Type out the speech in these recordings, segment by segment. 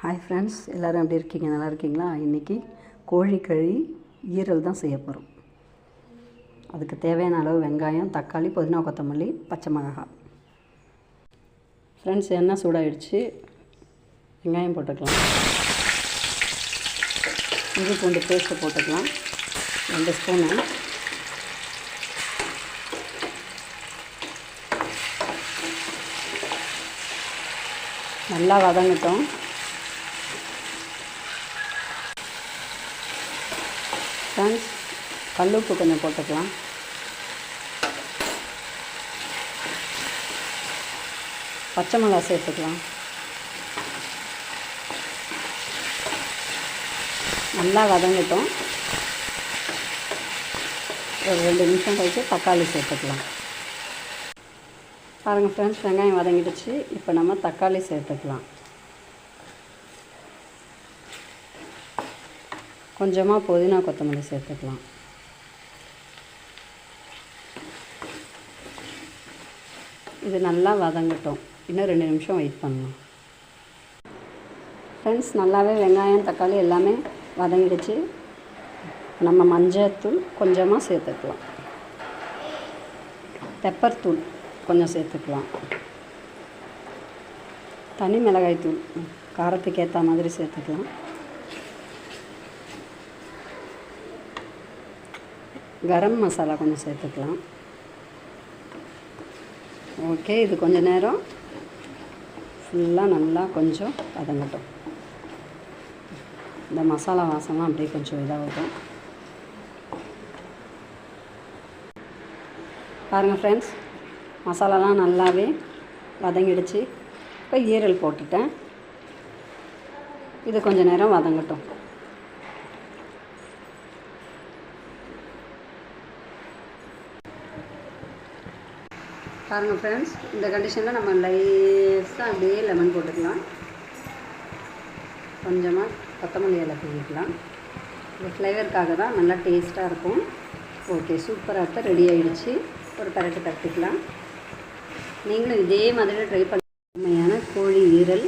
Hi friends எல்லோரும் எப்படி இருக்கீங்க? நல்லா இருக்கீங்களா? இன்றைக்கி கோழி கழி ஈரல் தான் செய்ய போகிறோம் அதுக்கு தேவையான அளவு வெங்காயம் தக்காளி புதினா கொத்தமல்லி பச்சை மிளகாய் ஃப்ரெண்ட்ஸ் எண்ணெய் சூடாகிடுச்சு வெங்காயம் போட்டுக்கலாம். இஞ்சி பூண்டு பேஸ்ட்டு போட்டுக்கலாம். ரெண்டு ஸ்பூனு நல்லா வதங்கட்டும். ஃப்ரெண்ட்ஸ் கல்லுப்பு கொஞ்சம் போட்டுக்கலாம். பச்சை மிளகா சேர்த்துக்கலாம். நல்லா வதங்கிட்டோம். ஒரு ரெண்டு நிமிஷம் கழித்து தக்காளி சேர்த்துக்கலாம். பாருங்கள் ஃப்ரெண்ட்ஸ் வெங்காயம் வதங்கிடுச்சு. இப்போ நம்ம தக்காளி சேர்த்துக்கலாம். கொஞ்சமாக புதினா கொத்தமல்லி சேர்த்துக்கலாம். இது நல்லா வதங்கட்டும். இன்னும் ரெண்டு நிமிஷம் வெயிட் பண்ணலாம் ஃப்ரெண்ட்ஸ் நல்லாவே வெங்காயம் தக்காளி எல்லாமே வதங்கிடுச்சு. நம்ம மஞ்சத்தூள் கொஞ்சமாக சேர்த்துக்கலாம். பெப்பர் தூள் கொஞ்சம் சேர்த்துக்கலாம். தனி மிளகாய் தூள் காரத்துக்கு ஏற்ற மாதிரி சேர்த்துக்கலாம். கரம் மசாலா கொஞ்சம் சேர்த்துக்கலாம். ஓகே இது கொஞ்சம் நேரம். ஃபுல்லாக நல்லா கொஞ்சம் வதங்கட்டும். இந்த மசாலா வாசம்லாம் அப்படியே கொஞ்சம் இதாகட்டும். பாருங்கள் ஃப்ரெண்ட்ஸ் மசாலாலாம் நல்லாவே வதங்கிடுச்சு. இப்போ ஈரல் போட்டுட்டேன். இது கொஞ்சம் நேரம் வதங்கட்டும். பாருங்கள் ஃப்ரெண்ட்ஸ் இந்த கண்டிஷனில் நம்ம லைஸாக அப்படியே லெமன் போட்டுக்கலாம். கொஞ்சமாக கொத்தமல்லி இலை தூவிக்கலாம் இது ஃப்ளேவருக்காக தான் நல்லா டேஸ்ட்டாக இருக்கும். ஓகே சூப்பராக தான் ரெடி ஆகிடுச்சு ஒரு பரட்டு தட்டிக்கலாம். நீங்களும் இதே மாதிரி ட்ரை பண்ண உண்மையான கோழி ஈரல்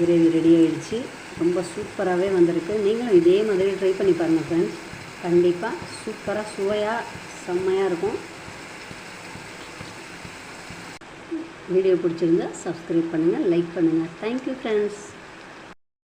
கிரேவி ரெடி ஆகிடுச்சு ரொம்ப சூப்பராகவே வந்திருக்கு. நீங்களும் இதே மாதிரி ட்ரை பண்ணி பாருங்கள் ஃப்ரெண்ட்ஸ் கண்டிப்பாக சூப்பராக சுவையாக செம்மையாக இருக்கும். வீடியோ பிடிச்சிருந்தா சப்ஸ்கிரைப் பண்ணுங்கள் லைக் பண்ணுங்கள் தேங்க்யூ ஃப்ரெண்ட்ஸ்